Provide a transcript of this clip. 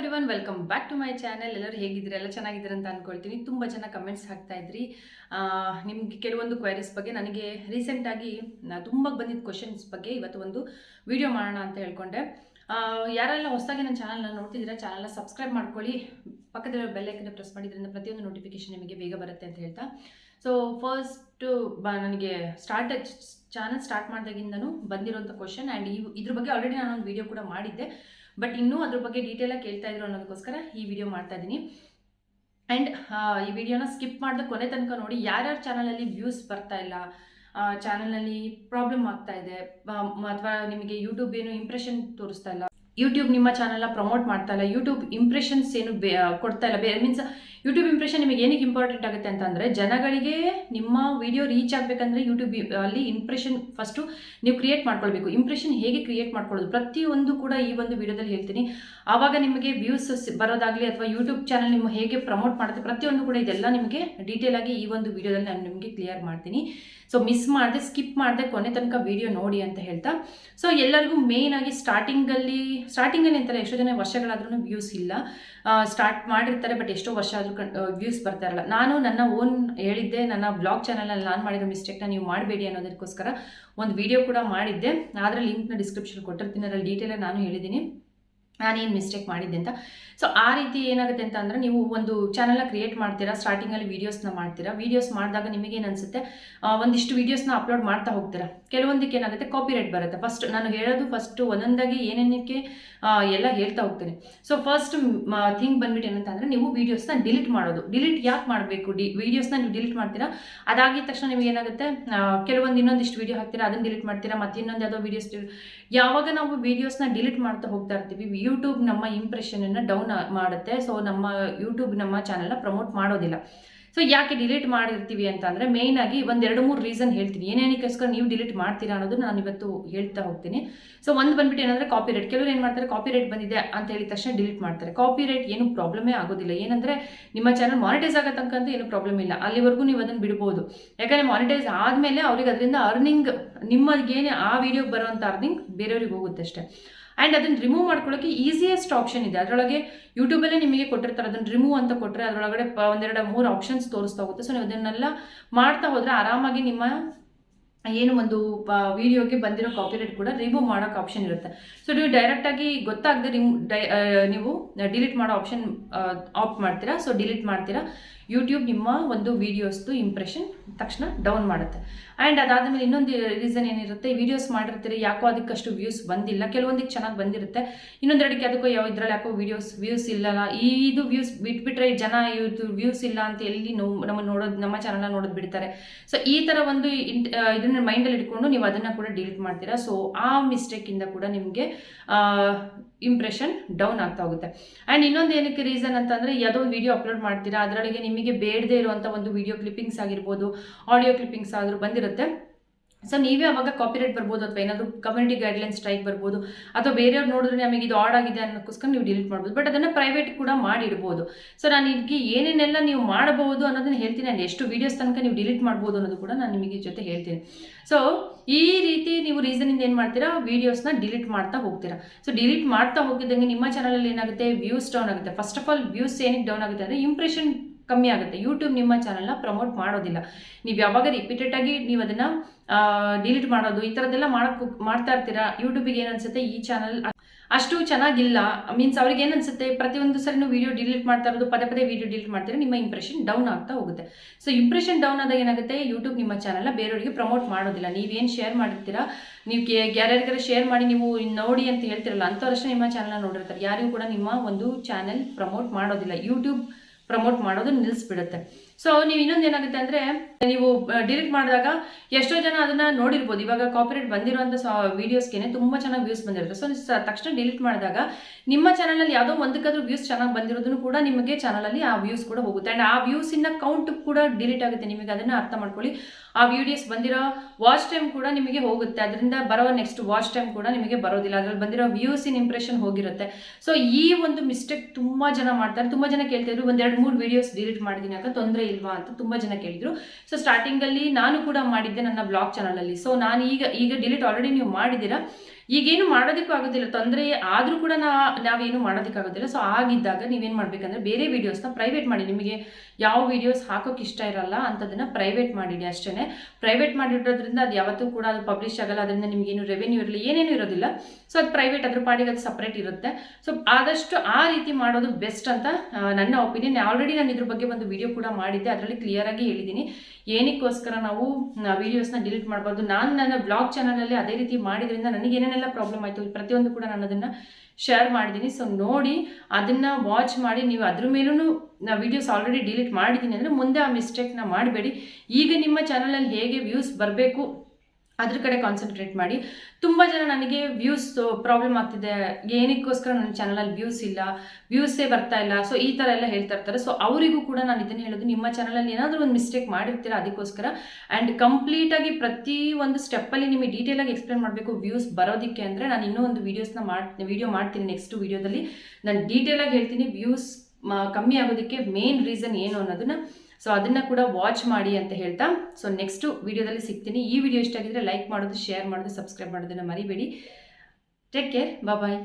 Everyone welcome back to my channel ಎಲ್ಲರೂ ಹೇಗಿದ್ದೀರಾ? ಎಲ್ಲ ಚೆನ್ನಾಗಿದ್ದೀರಾ ಅಂತ ಅನ್ಕೊಳ್ತೀನಿ. ತುಂಬ ಜನ ಕಮೆಂಟ್ಸ್ ಹಾಕ್ತಾ ಇದ್ರಿ. ನಿಮಗೆ ಕೆಲವೊಂದು ಕ್ವೈರೀಸ್ ಬಗ್ಗೆ ನನಗೆ ರೀಸೆಂಟಾಗಿ ತುಂಬ ಬಂದಿದ್ದ ಕ್ವಶನ್ಸ್ ಬಗ್ಗೆ ಇವತ್ತು ಒಂದು ವಿಡಿಯೋ ಮಾಡೋಣ ಅಂತ ಹೇಳ್ಕೊಂಡೆ. ಯಾರೆಲ್ಲ ಹೊಸದಾಗಿ ನನ್ನ ಚಾನಲ್ನ ನೋಡ್ತಿದ್ದೀರಾ ಚಾನಲ್ನ ಸಬ್ಸ್ಕ್ರೈಬ್ ಮಾಡ್ಕೊಳ್ಳಿ. ಪಕ್ಕದಲ್ಲಿರೋ ಬೆಲ್ ಐಕನ್ನ ಪ್ರೆಸ್ ಮಾಡಿದ್ರಿಂದ ಪ್ರತಿಯೊಂದು ನೋಟಿಫಿಕೇಶನ್ ನಿಮಗೆ ಬೇಗ ಬರುತ್ತೆ ಅಂತ ಹೇಳ್ತಾ. ಸೊ ಫಸ್ಟು ಬ, ನನಗೆ ಸ್ಟಾರ್ಟ್ ಚಾನಲ್ ಸ್ಟಾರ್ಟ್ ಮಾಡಿದಾಗಿಂದನೂ ಬಂದಿರೋಂಥ ಕ್ವಶನ್ ಆ್ಯಂಡ್ ಇದ್ರ ಬಗ್ಗೆ ಆಲ್ರೆಡಿ ನಾನು ಒಂದು ವಿಡಿಯೋ ಕೂಡ ಮಾಡಿದ್ದೆ. ಬಟ್ ಇನ್ನೂ ಅದ್ರ ಬಗ್ಗೆ ಡೀಟೇಲಾಗಿ ಕೇಳ್ತಾ ಇದ್ರು ಅನ್ನೋದಕ್ಕೋಸ್ಕರ ಈ ವಿಡಿಯೋ ಮಾಡ್ತಾ ಇದ್ದೀನಿ. ಆ್ಯಂಡ್ ಈ ವಿಡಿಯೋನ ಸ್ಕಿಪ್ ಮಾಡಿದ ಕೊನೆ ತನಕ ನೋಡಿ ಯಾರ್ಯಾರ ಚಾನಲಲ್ಲಿ ವ್ಯೂಸ್ ಬರ್ತಾ ಇಲ್ಲ ಚಾನಲ್ನಲ್ಲಿ ಪ್ರಾಬ್ಲಮ್ ಆಗ್ತಾ ಇದೆ ಅಥವಾ ನಿಮಗೆ ಯೂಟ್ಯೂಬ್ ಏನು ಇಂಪ್ರೆಷನ್ ತೋರಿಸ್ತಾ ಇಲ್ಲ ಯೂಟ್ಯೂಬ್ ನಿಮ್ಮ ಚಾನಲ್ನ ಪ್ರಮೋಟ್ ಮಾಡ್ತಾ ಇಲ್ಲ ಯೂಟ್ಯೂಬ್ ಇಂಪ್ರೆಷನ್ಸ್ ಏನು ಬೇ ಕೊಡ್ತಾ ಇಲ್ಲ ಬೇರೆ ಮೀನ್ಸ್ ಯೂಟ್ಯೂಬ್ ಇಂಪ್ರೆಷನ್ ನಿಮಗೆ ಏನಕ್ಕೆ ಇಂಪಾರ್ಟೆಂಟ್ ಆಗುತ್ತೆ ಅಂತಂದರೆ, ಜನಗಳಿಗೆ ನಿಮ್ಮ ವಿಡಿಯೋ ರೀಚ್ ಆಗಬೇಕಂದ್ರೆ ಯೂಟ್ಯೂಬ್ ಅಲ್ಲಿ ಇಂಪ್ರೆಷನ್ ಫಸ್ಟು ನೀವು ಕ್ರಿಯೇಟ್ ಮಾಡ್ಕೊಳ್ಬೇಕು. ಇಂಪ್ರೆಷನ್ ಹೇಗೆ ಕ್ರಿಯೇಟ್ ಮಾಡ್ಕೊಳ್ಳೋದು? ಪ್ರತಿಯೊಂದು ಕೂಡ ಈ ಒಂದು ವಿಡಿಯೋದಲ್ಲಿ ಹೇಳ್ತೀನಿ. ಆವಾಗ ನಿಮಗೆ ವ್ಯೂಸ್ ಬರೋದಾಗಲಿ ಅಥವಾ ಯೂಟ್ಯೂಬ್ ಚಾನಲ್ ನಿಮ್ಮ ಹೇಗೆ ಪ್ರಮೋಟ್ ಮಾಡುತ್ತೆ, ಪ್ರತಿಯೊಂದು ಕೂಡ ಇದೆಲ್ಲ ನಿಮಗೆ ಡೀಟೇಲ್ ಆಗಿ ಈ ಒಂದು ವಿಡಿಯೋದಲ್ಲಿ ನಾನು ನಿಮಗೆ ಕ್ಲಿಯರ್ ಮಾಡ್ತೀನಿ. ಸೊ ಮಿಸ್ ಮಾಡದೆ ಸ್ಕಿಪ್ ಮಾಡಿದೆ, ಕೊನೆ ತನಕ ವಿಡಿಯೋ ನೋಡಿ ಅಂತ ಹೇಳ್ತಾ. ಸೊ ಎಲ್ಲರಿಗೂ ಮೇಯ್ನ್ ಆಗಿ ಸ್ಟಾರ್ಟಿಂಗಲ್ಲಿ ಸ್ಟಾರ್ಟಿಂಗಲ್ಲಿ ಅಂತಾರೆ ಎಷ್ಟೋ ಜನ ವರ್ಷಗಳಾದ್ರೂ ವ್ಯೂಸ್ ಇಲ್ಲ. ಸ್ಟಾರ್ಟ್ ಮಾಡಿರ್ತಾರೆ ಬಟ್ ಎಷ್ಟೋ ವರ್ಷ ವ್ಯೂಸ್ ಬರ್ತಾ ಇರಲ್ಲ ನಾನು ನನ್ನ ಓನ್ ಹೇಳಿದ್ದೆ, ನನ್ನ ಬ್ಲಾಗ್ ಚಾನಲಲ್ಲಿ ನಾನು ಮಾಡಿರೋ ಮಿಸ್ಟೇಕ್ನ ನೀವು ಮಾಡಬೇಡಿ ಅನ್ನೋದಕ್ಕೋಸ್ಕರ ಒಂದು ವಿಡಿಯೋ ಕೂಡ ಮಾಡಿದ್ದೆ. ಅದರ ಲಿಂಕ್ನ ಡಿಸ್ಕ್ರಿಪ್ಷನ್ ಕೊಟ್ಟಿರ್ತೀನಿ, ಅದರಲ್ಲಿ ಡೀಟೇಲಾಗಿ ನಾನು ಹೇಳಿದ್ದೀನಿ. ನಾನೇನು ಮಿಸ್ಟೇಕ್ ಮಾಡಿದ್ದೆ ಅಂತ. ಸೊ ಆ ರೀತಿ ಏನಾಗುತ್ತೆ ಅಂತ ಅಂದರೆ ನೀವು ಒಂದು ಚಾನಲ್ನ ಕ್ರಿಯೇಟ್ ಮಾಡ್ತೀರಾ ಸ್ಟಾರ್ಟಿಂಗಲ್ಲಿ ವೀಡಿಯೋಸ್ನ ಮಾಡ್ತೀರಾ. ವೀಡಿಯೋಸ್ ಮಾಡಿದಾಗ ನಿಮಗೇನು ಅನಿಸುತ್ತೆ? ಒಂದಿಷ್ಟು ವೀಡಿಯೋಸ್ನ ಅಪ್ಲೋಡ್ ಮಾಡ್ತಾ ಹೋಗ್ತೀರಾ. ಕೆಲವೊಂದಕ್ಕೆ ಏನಾಗುತ್ತೆ ಕಾಪಿರೈಟ್ ಬರುತ್ತೆ. ಫಸ್ಟ್ ನಾನು ಹೇಳೋದು ಫಸ್ಟ್ ಒಂದೊಂದಾಗಿ ಏನೇನಕ್ಕೆ ಎಲ್ಲ ಹೇಳ್ತಾ ಹೋಗ್ತೇನೆ. ಸೊ ಫಸ್ಟ್ ಥಿಂಗ್ ಬಂದ್ಬಿಟ್ಟು ಏನಂತ ಅಂದರೆ ನೀವು ವೀಡಿಯೋಸ್ನ ಡಿಲೀಟ್ ಮಾಡೋದು. ಡಿಲೀಟ್ ಯಾಕೆ ಮಾಡಬೇಕು? ಡಿ ವೀಡಿಯೋಸ್ನ ನೀವು ಡಿಲೀಟ್ ಮಾಡ್ತೀರಾ? ಅದಾಗಿದ ತಕ್ಷಣ ನಿಮಗೆ ಏನಾಗುತ್ತೆ? ಕೆಲವೊಂದು ಇನ್ನೊಂದಿಷ್ಟು ವೀಡಿಯೋ ಹಾಕ್ತೀರಾ, ಅದನ್ನು ಡಿಲೀಟ್ ಮಾಡ್ತೀರಾ, ಮತ್ತೆ ಇನ್ನೊಂದು ಯಾವುದೋ ವೀಡಿಯೋಸ್ ಯಾವಾಗ ನಾವು ವೀಡಿಯೋಸ್ನ ಡಿಲೀಟ್ ಮಾಡ್ತಾ ಹೋಗ್ತಾ ಇರ್ತೀವಿ ಯೂಟ್ಯೂಬ್ ನಮ್ಮ ಇಂಪ್ರೆಷನನ್ನು ಡೌನ್ ಮಾಡುತ್ತೆ. ಸೊ ನಮ್ಮ ಯೂಟ್ಯೂಬ್ ನಮ್ಮ ಚಾನಲ್ನ ಪ್ರಮೋಟ್ ಮಾಡೋದಿಲ್ಲ. ಸೊ ಯಾಕೆ ಡಿಲೀಟ್ ಮಾಡಿರ್ತೀವಿ ಅಂತಂದರೆ ಮೇಯ್ನಾಗಿ ಒಂದು ಎರಡು ಮೂರು ರೀಸನ್ ಹೇಳ್ತೀನಿ. ಏನೇನಕ್ಕೋಸ್ಕರ ನೀವು ಡಿಲೀಟ್ ಮಾಡ್ತೀರಾ ಅನ್ನೋದು ನಾನು ಇವತ್ತು ಹೇಳ್ತಾ ಹೋಗ್ತೀನಿ. ಸೊ ಒಂದು ಬಂದ್ಬಿಟ್ಟು ಏನಂದರೆ ಕಾಪಿರೈಟ್ ಕೆಲವರು ಏನು ಮಾಡ್ತಾರೆ? ಕಾಪಿ ರೇಟ್ ಬಂದಿದೆ ಅಂತ ಹೇಳಿದ ತಕ್ಷಣ ಡಿಲೀಟ್ ಮಾಡ್ತಾರೆ. ಕಾಪಿ ರೇಟ್ ಏನು ಪ್ರಾಬ್ಲಮೇ ಆಗೋದಿಲ್ಲ. ಏನಂದರೆ ನಿಮ್ಮ ಚಾನಲ್ ಮಾನಿಟೈಸ್ ಆಗೋ ತನಕ ಏನು ಪ್ರಾಬ್ಲಮ್ ಇಲ್ಲ. ಅಲ್ಲಿವರೆಗೂ ನೀವು ಅದನ್ನು ಬಿಡ್ಬೋದು. ಯಾಕಂದರೆ ಮಾನಿಟೈಸ್ ಆದಮೇಲೆ ಅವ್ರಿಗೆ ಅದರಿಂದ ಅರ್ನಿಂಗ್ ನಿಮ್ಮದೇನೆ ಆ ವಿಡಿಯೋಗೆ ಬರುವಂಥ ಅರ್ನಿಂಗ್ ಬೇರೆಯವ್ರಿಗೆ ಹೋಗುತ್ತೆ ಅಷ್ಟೇ. ಆ್ಯಂಡ್ ಅದನ್ನು ರಿಮೂವ್ ಮಾಡ್ಕೊಳ್ಳೋಕೆ ಈಸಿಯೆಸ್ಟ್ ಆಪ್ಷನ್ ಇದೆ. ಅದರೊಳಗೆ ಯೂಟ್ಯೂಬಲ್ಲೇ ನಿಮಗೆ ಕೊಟ್ಟಿರ್ತಾರೆ. ಅದನ್ನು ರಿಮೂವ್ ಅಂತ ಕೊಟ್ಟರೆ ಅದರೊಳಗಡೆ ಪ ಒಂದೆರಡು ಮೂರು ಆಪ್ಷನ್ಸ್ ತೋರಿಸ್ತಾ ಹೋಗುತ್ತೆ. ಸೊ ನೀವು ಅದನ್ನೆಲ್ಲ ಮಾಡ್ತಾ ಹೋದರೆ ಆರಾಮಾಗಿ ನಿಮ್ಮ ಏನು ಒಂದು ವಿಡಿಯೋಗೆ ಬಂದಿರೋ ಕಾಪಿರೈಟ್ ಕೂಡ ರಿಮೂವ್ ಮಾಡೋಕೆ ಆಪ್ಷನ್ ಇರುತ್ತೆ. ಸೊ ನೀವು ಡೈರೆಕ್ಟಾಗಿ ಗೊತ್ತಾಗದೆ ರಿಮೂ ಡೈ ನೀವು ಡಿಲೀಟ್ ಮಾಡೋ ಆಪ್ಷನ್ ಆಫ್ ಮಾಡ್ತೀರಾ? ಸೊ ಡಿಲೀಟ್ ಮಾಡ್ತೀರಾ? ಯೂಟ್ಯೂಬ್ ನಿಮ್ಮ ಒಂದು ವೀಡಿಯೋಸ್ದು ಇಂಪ್ರೆಷನ್ ತಕ್ಷಣ ಡೌನ್ ಮಾಡುತ್ತೆ. ಆ್ಯಂಡ್ ಅದಾದಮೇಲೆ ಇನ್ನೊಂದು ರೀಸನ್ ಏನಿರುತ್ತೆ ವೀಡಿಯೋಸ್ ಮಾಡಿರ್ತೀರಿ, ಯಾಕೋ ಅದಕ್ಕಷ್ಟು ವ್ಯೂಸ್ ಬಂದಿಲ್ಲ. ಕೆಲವೊಂದಕ್ಕೆ ಚೆನ್ನಾಗಿ ಬಂದಿರುತ್ತೆ. ಇನ್ನೊಂದೆರಡಕ್ಕೆ ಅದಕ್ಕೂ ಯಾವ ಇದ್ರಲ್ಲಿ ಯಾಕೋ ವೀಡಿಯೋಸ್ ವ್ಯೂಸ್ ಇಲ್ಲಲ್ಲ. ಇದು ವ್ಯೂಸ್ ಬಿಟ್ಬಿಟ್ರೆ ಜನ ಇದು ವ್ಯೂಸ್ ಇಲ್ಲ ಅಂತ ಎಲ್ಲಿ ನೋ ನಮ್ಮ ನೋಡೋದು, ನಮ್ಮ ಚಾನಲ್ನ ನೋಡೋದು ಬಿಡ್ತಾರೆ. ಸೊ ಈ ಥರ ಒಂದು ಇಂಟ್ ಇದನ್ನ ಮೈಂಡಲ್ಲಿ ಇಟ್ಕೊಂಡು ನೀವು ಅದನ್ನು ಕೂಡ ಡಿಲೀಟ್ ಮಾಡ್ತೀರಾ. ಸೊ ಆ ಮಿಸ್ಟೇಕಿಂದ ಕೂಡ ನಿಮಗೆ ಇಂಪ್ರೆಷನ್ ಡೌನ್ ಆಗ್ತಾ ಹೋಗುತ್ತೆ. ಆ್ಯಂಡ್ ಇನ್ನೊಂದು ಏನಕ್ಕೆ ರೀಸನ್ ಅಂತಂದರೆ, ಯಾವುದೋ ಒಂದು ವೀಡಿಯೋ ಅಪ್ಲೋಡ್ ಮಾಡ್ತೀರಾ, ಅದರೊಳಗೆ ನಿಮಗೆ ಬೇಡದೇ ಇರುವಂಥ ಒಂದು ವಿಡಿಯೋ ಕ್ಲಿಪ್ಪಿಂಗ್ಸ್ ಆಗಿರ್ಬೋದು ಆಡಿಯೋ ಕ್ಲಿಪ್ಪಿಂಗ್ಸ್ ಆದರೂ ಬಂದಿರುತ್ತೆ. ಸೊ ನೀವೇ ಅವಾಗ ಕಾಪಿರೈಟ್ ಬರ್ಬೋದು ಅಥವಾ ಏನಾದರೂ ಕಮ್ಯುನಿಟಿ ಗೈಡ್ಲೈನ್ ಸ್ಟ್ರೈಕ್ ಬರ್ಬೋದು ಅಥವಾ ಬೇರೆಯವ್ರು ನೋಡಿದ್ರೆ ನಮಗೆ ಇದು ಆಡ್ ಆಗಿದೆ ಅನ್ನೋಕ್ಕೋಸ್ಕರ ನೀವು ಡಿಲೀಟ್ ಮಾಡ್ಬೋದು. ಬಟ್ ಅದನ್ನು ಪ್ರೈವೇಟ್ ಕೂಡ ಮಾಡಿಡ್ಬೋದು ಸೊ ನಾನು ಇದಕ್ಕೆ ಏನೇನೆಲ್ಲ ನೀವು ಮಾಡಬಹುದು ಅನ್ನೋದನ್ನ ಹೇಳ್ತೀನಿ. ಆ್ಯಂಡ್ ಎಷ್ಟು ವೀಡಿಯೋಸ್ ತನಕ ನೀವು ಡಿಲೀಟ್ ಮಾಡ್ಬೋದು ಅನ್ನೋದು ಕೂಡ ನಾನು ನಿಮಗೆ ಜೊತೆ ಹೇಳ್ತೀನಿ. ಸೊ ಈ ರೀತಿ ನೀವು ರೀಸನಿಂದ ಏನು ಮಾಡ್ತೀರಾ? ವೀಡಿಯೋಸ್ನ ಡಿಲೀಟ್ ಮಾಡ್ತಾ ಹೋಗ್ತೀರಾ. ಸೊ ಡಿಲೀಟ್ ಮಾಡ್ತಾ ಹೋಗಿದ್ದಂಗೆ ನಿಮ್ಮ ಚಾನಲಲ್ಲಿ ಏನಾಗುತ್ತೆ? ವ್ಯೂಸ್ ಡೌನ್ ಆಗುತ್ತೆ. ಫಸ್ಟ್ ಆಫ್ ಆಲ್ ವ್ಯೂಸ್ ಏನಕ್ಕೆ ಡೌನ್ ಆಗುತ್ತೆ ಅಂದರೆ ಇಂಪ್ರೆಷನ್ ಕಮ್ಮಿ ಆಗುತ್ತೆ. ಯೂಟ್ಯೂಬ್ ನಿಮ್ಮ ಚಾನಲ್ನ ಪ್ರಮೋಟ್ ಮಾಡೋದಿಲ್ಲ. ನೀವು ಯಾವಾಗ ರಿಪೀಟೆಡ್ ಆಗಿ ನೀವು ಅದನ್ನು ಡಿಲೀಟ್ ಮಾಡೋದು, ಈ ಥರದ್ದೆಲ್ಲ ಮಾಡಕ್ಕೆ ಮಾಡ್ತಾ ಇರ್ತೀರಾ? ಯೂಟ್ಯೂಬಿಗೆ ಏನು ಅನ್ಸುತ್ತೆ? ಈ ಚಾನಲ್ ಅಷ್ಟು ಚೆನ್ನಾಗಿಲ್ಲ. ಮೀನ್ಸ್ ಅವ್ರಿಗೆ ಏನು ಅನ್ಸುತ್ತೆ? ಪ್ರತಿಯೊಂದು ಸರಿ ವೀಡಿಯೋ ವಿಡಿಯೋ ಡಿಲೀಟ್ ಮಾಡ್ತಾ ಇರೋದು, ಪದೇ ಪದೇ ವಿಡಿಯೋ ಡಿಲೀಟ್ ಮಾಡ್ತಾರೆ ನಿಮ್ಮ ಇಂಪ್ರೆಷನ್ ಡೌನ್ ಆಗ್ತಾ ಹೋಗುತ್ತೆ. ಸೊ ಇಂಪ್ರೆಷನ್ ಡೌನ್ ಆದಾಗ ಏನಾಗುತ್ತೆ? ಯೂಟ್ಯೂಬ್ ನಿಮ್ಮ ಚಾನಲ್ನ ಬೇರೆಯವರಿಗೆ ಪ್ರಮೋಟ್ ಮಾಡೋದಿಲ್ಲ. ನೀವೇನು ಶೇರ್ ಮಾಡಿರ್ತೀರಾ? ನೀವು ಯಾರ್ಯಾರಿಗಾರ ಶೇರ್ ಮಾಡಿ ನೀವು ನೋಡಿ ಅಂತ ಹೇಳ್ತಿರಲ್ಲ, ಅಂಥವ್ರಷ್ಟೇ ನಿಮ್ಮ ಚಾನಲ್ನ ನೋಡಿರ್ತಾರೆ. ಯಾರಿಗೂ ಕೂಡ ನಿಮ್ಮ ಒಂದು ಚಾನೆಲ್ ಪ್ರಮೋಟ್ ಮಾಡೋದಿಲ್ಲ. ಯೂಟ್ಯೂಬ್ ಪ್ರಮೋಟ್ ಮಾಡೋದು ನಿಲ್ಲಿಸ್ಬಿಡುತ್ತೆ ಸೊ ನೀವು ಇನ್ನೊಂದು ಏನಾಗುತ್ತೆ ಅಂದರೆ, ನೀವು ಡಿಲೀಟ್ ಮಾಡಿದಾಗ ಎಷ್ಟೋ ಜನ ಅದನ್ನು ನೋಡಿರ್ಬೋದು. ಇವಾಗ ಕಾಪಿರೇಟ್ ಬಂದಿರುವಂಥ ಸ ವೀಡಿಯೋಸ್ಗೆ ತುಂಬ ಚೆನ್ನಾಗಿ ವ್ಯೂಸ್ ಬಂದಿರುತ್ತೆ. ಸೊ ಸ- ತಕ್ಷಣ ಡಿಲೀಟ್ ಮಾಡಿದಾಗ ನಿಮ್ಮ ಚಾನಲಲ್ಲಿ ಯಾವುದೋ ಒಂದಕ್ಕಾದ್ರೂ ವ್ಯೂಸ್ ಚೆನ್ನಾಗಿ ಬಂದಿರೋದನ್ನು ಕೂಡ ನಿಮಗೆ ಚಾನಲಲ್ಲಿ ಆ ವ್ಯೂಸ್ ಕೂಡ ಹೋಗುತ್ತೆ. ಆ್ಯಂಡ್ ಆ ವ್ಯೂಸಿನ ಕೌಂಟ್ ಕೂಡ ಡಿಲೀಟ್ ಆಗುತ್ತೆ. ನಿಮಗೆ ಅದನ್ನು ಅರ್ಥ ಮಾಡ್ಕೊಳ್ಳಿ. ಆ ವಿಡಿಯೋಸ್ ಬಂದಿರೋ ವಾಚ್ ಟೈಮ್ ಕೂಡ ನಿಮಗೆ ಹೋಗುತ್ತೆ. ಅದರಿಂದ ಬರೋ ನೆಕ್ಸ್ಟ್ ವಾಚ್ ಟೈಮ್ ಕೂಡ ನಿಮಗೆ ಬರೋದಿಲ್ಲ. ಅದರಲ್ಲಿ ಬಂದಿರೋ ವ್ಯೂಸ್ ಇನ್ ಇಂಪ್ರೆಷನ್ ಹೋಗಿರುತ್ತೆ. ಸೊ ಈ ಒಂದು ಮಿಸ್ಟೇಕ್ ತುಂಬ ಜನ ಮಾಡ್ತಾರೆ. ತುಂಬ ಜನ ಕೇಳ್ತಿದ್ರು ಒಂದೆರಡು ಮೂರು ವೀಡಿಯೋಸ್ ಡಿಲೀಟ್ ಮಾಡಿದ್ದೀನಿ ಅಂತ ತೊಂದರೆ ಇಲ್ವಾ? ಅಂತ ತುಂಬ ಜನ ಕೇಳಿದ್ರು. ಸೊ ಸ್ಟಾರ್ಟಿಂಗಲ್ಲಿ ನಾನು ಕೂಡ ಮಾಡಿದ್ದೆ ನನ್ನ ಬ್ಲಾಗ್ ಚಾನಲಲ್ಲಿ ಸೊ ನಾನು ಈಗ ಈಗ ಡಿಲೀಟ್ ಆಲ್ರೆಡಿ ನೀವು ಮಾಡಿದ್ದೀರಾ? ಈಗೇನು ಮಾಡೋದಕ್ಕೂ ಆಗೋದಿಲ್ಲ. ತೊಂದರೆ ಆದರೂ ಕೂಡ ನಾ, ನಾವೇನು ಮಾಡೋದಕ್ಕಾಗೋದಿಲ್ಲ. ಸೊ ಆಗಿದ್ದಾಗ ನೀವೇನು ಮಾಡಬೇಕಂದ್ರೆ ಬೇರೆ ವೀಡಿಯೋಸ್ನ ಪ್ರೈವೇಟ್ ಮಾಡಿ. ನಿಮಗೆ ಯಾವ ವೀಡಿಯೋಸ್ ಹಾಕೋಕೆ ಇಷ್ಟ ಇರಲ್ಲ ಅಂಥದ್ದನ್ನು ಪ್ರೈವೇಟ್ ಮಾಡಿಡಿ ಅಷ್ಟೇ ಪ್ರೈವೇಟ್ ಮಾಡಿಡೋದ್ರಿಂದ ಅದು ಯಾವತ್ತೂ ಕೂಡ ಅದು ಪಬ್ಲಿಷ್ ಆಗಲ್ಲ. ಅದರಿಂದ ನಿಮಗೇನು ರೆವೆನ್ಯೂ ಇರಲಿ, ಏನೇನು ಇರೋದಿಲ್ಲ. ಸೊ ಅದು ಪ್ರೈವೇಟ್ ಅದ್ರ ಪಾಡಿಗೆ ಅದು ಸಪ್ರೇಟ್ ಇರುತ್ತೆ. ಸೊ ಆದಷ್ಟು ಆ ರೀತಿ ಮಾಡೋದು ಬೆಸ್ಟ್ ಅಂತ ನನ್ನ ಒಪಿನಿಯನ್ ಆಲ್ರೆಡಿ ನಾನು ಇದ್ರ ಬಗ್ಗೆ ಒಂದು ವಿಡಿಯೋ ಕೂಡ ಮಾಡಿದ್ದೆ. ಅದರಲ್ಲಿ ಕ್ಲಿಯರಾಗಿ ಹೇಳಿದ್ದೀನಿ ಏನಕ್ಕೋಸ್ಕರ ನಾವು ವೀಡಿಯೋಸ್ನ ಡಿಲೀಟ್ ಮಾಡಬಾರ್ದು. ನಾನು ನನ್ನ ಬ್ಲಾಗ್ ಚಾನಲಲ್ಲಿ ಅದೇ ರೀತಿ ಮಾಡಿದ್ರಿಂದ ನನಗೆ ಏನೇನೆಲ್ಲ ಪ್ರಾಬ್ಲಮ್ ಆಯಿತು. ಪ್ರತಿಯೊಂದು ಕೂಡ ನಾನು ಅದನ್ನು ಶೇರ್ ಮಾಡಿದ್ದೀನಿ ಸೊ ನೋಡಿ ಅದನ್ನು ವಾಚ್ ಮಾಡಿ ನೀವು ಅದ್ರ ಮೇಲೂ ನಾ ವೀಡಿಯೋಸ್ ಆಲ್ರೆಡಿ ಡಿಲೀಟ್ ಮಾಡಿದ್ದೀನಿ ಅಂದರೆ ಮುಂದೆ ಆ ಮಿಸ್ಟೇಕ್ನ ಮಾಡಬೇಡಿ. ಈಗ ನಿಮ್ಮ ಚಾನಲಲ್ಲಿ ಹೇಗೆ ವ್ಯೂಸ್ ಬರಬೇಕು ಅದ್ರ ಕಡೆ ಕಾನ್ಸಂಟ್ರೇಟ್ ಮಾಡಿ. ತುಂಬ ಜನ ನನಗೆ ವ್ಯೂಸ್ ಪ್ರಾಬ್ಲಮ್ ಆಗ್ತಿದೆ. ಏನಕ್ಕೋಸ್ಕರ ನನ್ನ ಚಾನಲಲ್ಲಿ ವ್ಯೂಸ್ ಇಲ್ಲ ವ್ಯೂಸೇ ಬರ್ತಾ ಇಲ್ಲ. ಸೊ ಈ ಥರ ಎಲ್ಲ ಹೇಳ್ತಾ ಇರ್ತಾರೆ. ಸೊ ಅವರಿಗೂ ಕೂಡ ನಾನು ಇದನ್ನು ಹೇಳೋದು, ನಿಮ್ಮ ಚಾನಲಲ್ಲಿ ಏನಾದರೂ ಒಂದು ಮಿಸ್ಟೇಕ್ ಮಾಡಿರ್ತೀರ ಅದಕ್ಕೋಸ್ಕರ? ಆ್ಯಂಡ್ ಕಂಪ್ಲೀಟಾಗಿ ಪ್ರತಿ ಒಂದು ಸ್ಟೆಪ್ಪಲ್ಲಿ ನಿಮಗೆ ಡೀಟೇಲಾಗಿ ಎಕ್ಸ್ಪ್ಲೇನ್ ಮಾಡಬೇಕು ವ್ಯೂಸ್ ಬರೋದಕ್ಕೆ ಅಂದರೆ ನಾನು ಇನ್ನೂ ಒಂದು ವೀಡಿಯೋಸ್ನ ಮಾಡ್ ವಿಡಿಯೋ ಮಾಡ್ತೀನಿ ನೆಕ್ಸ್ಟ್ ವೀಡಿಯೋದಲ್ಲಿ ನಾನು ಡೀಟೇಲಾಗಿ ಹೇಳ್ತೀನಿ ವ್ಯೂಸ್ ಕಮ್ಮಿ ಆಗೋದಕ್ಕೆ ಮೇನ್ ರೀಸನ್ ಏನು ಅನ್ನೋದನ್ನ ಸೊ ಅದನ್ನು ಕೂಡ ವಾಚ್ ಮಾಡಿ ಅಂತ ಹೇಳ್ತಾ ಸೊ ನೆಕ್ಸ್ಟ್ ವಿಡಿಯೋದಲ್ಲಿ ಸಿಗ್ತೀನಿ. ಈ ವಿಡಿಯೋ ಇಷ್ಟ ಆಗಿದ್ರೆ ಲೈಕ್ ಮಾಡೋದು ಶೇರ್ ಮಾಡೋದು ಸಬ್ಸ್ಕ್ರೈಬ್ ಮಾಡೋದನ್ನು ಮರಿಬೇಡಿ. Take care bye